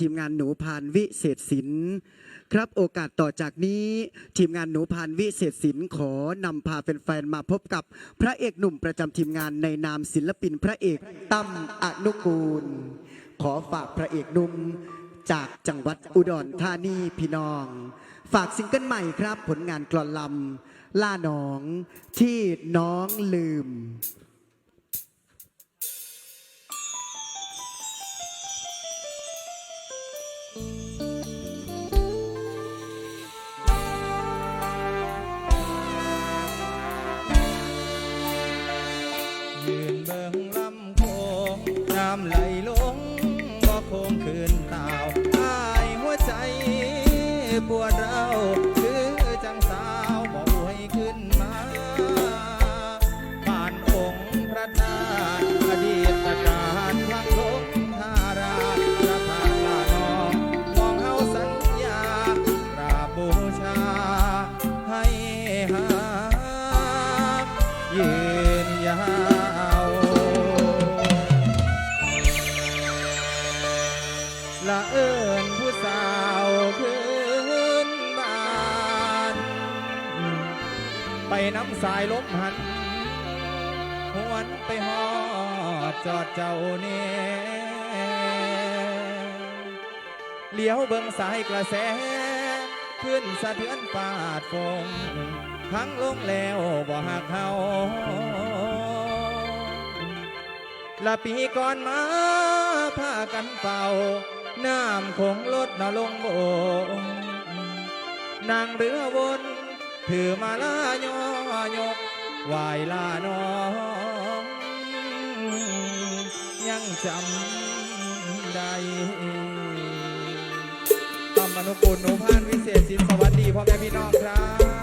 ทีมงานหนูพานวิเศษศิลป์ครับโอกาสต่อจากนี้ทีมงานหนูพานวิเศษศิลป์ขอนำพาแฟนๆมาพบกับพระเอกหนุ่มประจำทีมงานในนามศิลปินพระเอกตั้มอนุกูล ขอฝากพระเอกหนุ่มจากจังหวัดอุดรธานีพี่น้อง ฝากซิงเกิลใหม่ครับ ผลงานกลอนลำล่าหนองที่น้องลืม ไหลลงบ่คงคืนเต่าอายหัวใจปวดร้าว น้ำสายล้มหัน หวนไปหอดจอดเจ้าเนี่เลี้ยวเบิ่งสายกระแส ขึ้นสะเทือนปาดฟงทั้งลงแล้วบ่หักเฮาละปีก่อนมาพากันเป่า น้ำคงลดนาลงโบนางเรือวนถือมาลายอ ยกวายลาน้อง ยังจำได้ตำมนุกุลนุพานวิเศษสินสวัสดีพ่อแม่พี่น้องครับ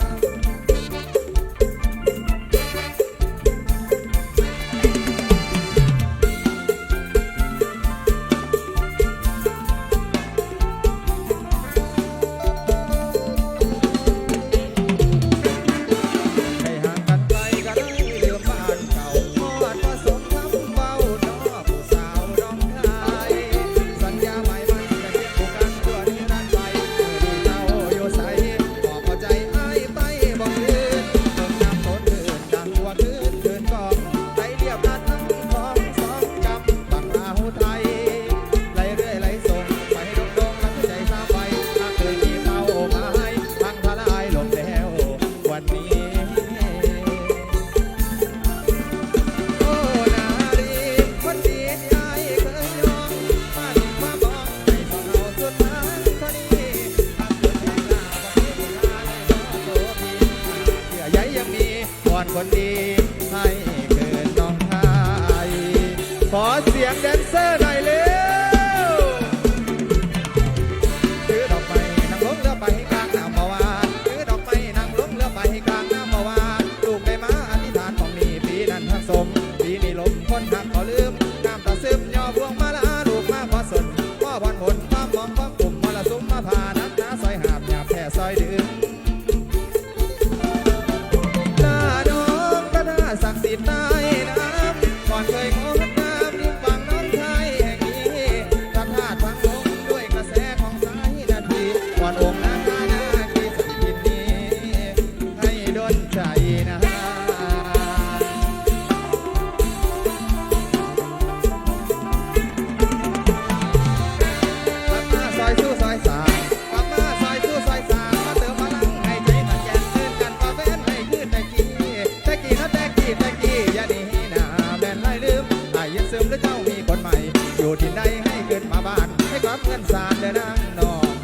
นมาบ้านให้ความเงินสารเดินนั่งนอน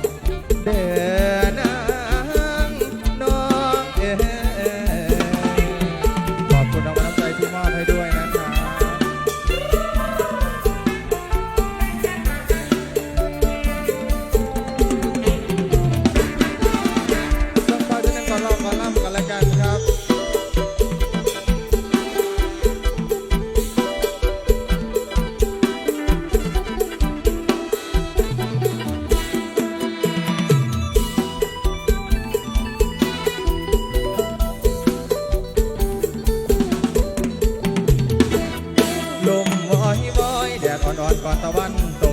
วอยวอยแดดอ่อนๆก่อนตะวันตก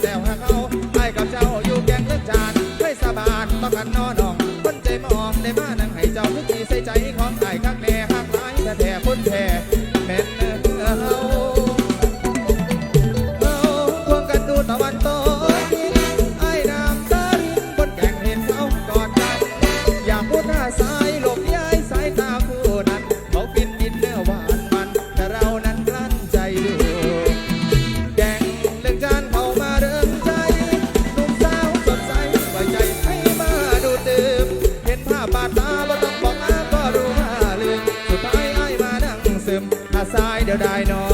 แซวฮะเขา ยวได้น้อ